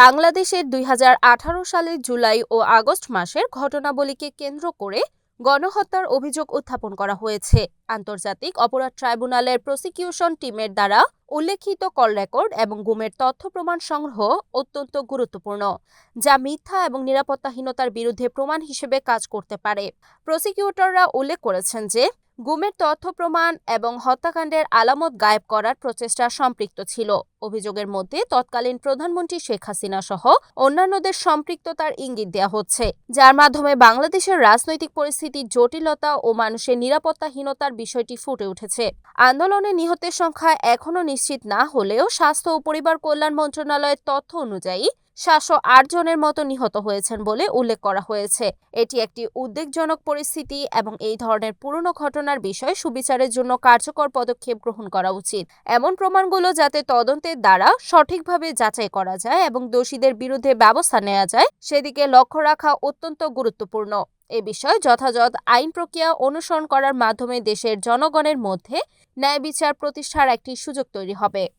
বাংলাদেশের দুই হাজার আঠারো সালের জুলাই ও আগস্ট মাসের ঘটনাবলীকে কেন্দ্র করে গণহত্যার অভিযোগ উত্থাপন করা হয়েছে। আন্তর্জাতিক অপরাধ ট্রাইব্যুনালের প্রসিকিউশন টিমের দ্বারা উল্লেখিত কল রেকর্ড এবং গুমের তথ্য প্রমাণ সংগ্রহ অত্যন্ত গুরুত্বপূর্ণ, যা মিথ্যা এবং নিরাপত্তাহীনতার বিরুদ্ধে প্রমাণ হিসেবে কাজ করতে পারে। প্রসিকিউটররা উল্লেখ করেছেন যে, গুমের তথ্য প্রমাণ এবং হত্যাকাণ্ডের আলামত গায়েব করার প্রচেষ্টা সম্পৃক্ত ছিল। অভিযোগের মধ্যে তৎকালীন প্রধানমন্ত্রী শেখ হাসিনা সহ অন্যান্যদের সম্পৃক্ততার ইঙ্গিত দেওয়া হচ্ছে, যার মাধ্যমে বাংলাদেশের রাজনৈতিক পরিস্থিতির জটিলতা ও মানুষের নিরাপত্তাহীনতার বিষয়টি ফুটে উঠেছে। আন্দোলনে নিহতের সংখ্যা এখনও নিশ্চিত না হলেও স্বাস্থ্য ও পরিবার কল্যাণ মন্ত্রণালয়ের তথ্য অনুযায়ী সাতশো আট জনের মতো নিহত হয়েছেন বলে উল্লেখ করা হয়েছে। এটি একটি উদ্বেগজনক পরিস্থিতি এবং এই ধরনের পুরনো ঘটনার বিষয়ে সুবিচারের জন্য কার্যকর পদক্ষেপ গ্রহণ করা উচিত। এমন প্রমাণগুলো যাতে তদন্তের দ্বারা সঠিকভাবে যাচাই করা যায় এবং দোষীদের বিরুদ্ধে ব্যবস্থা নেওয়া যায়, সেদিকে লক্ষ্য রাখা অত্যন্ত গুরুত্বপূর্ণ। এ বিষয়ে যথাযথ আইন প্রক্রিয়া অনুসরণ করার মাধ্যমে দেশের জনগণের মধ্যে ন্যায় বিচার প্রতিষ্ঠার একটি সুযোগ তৈরি হবে।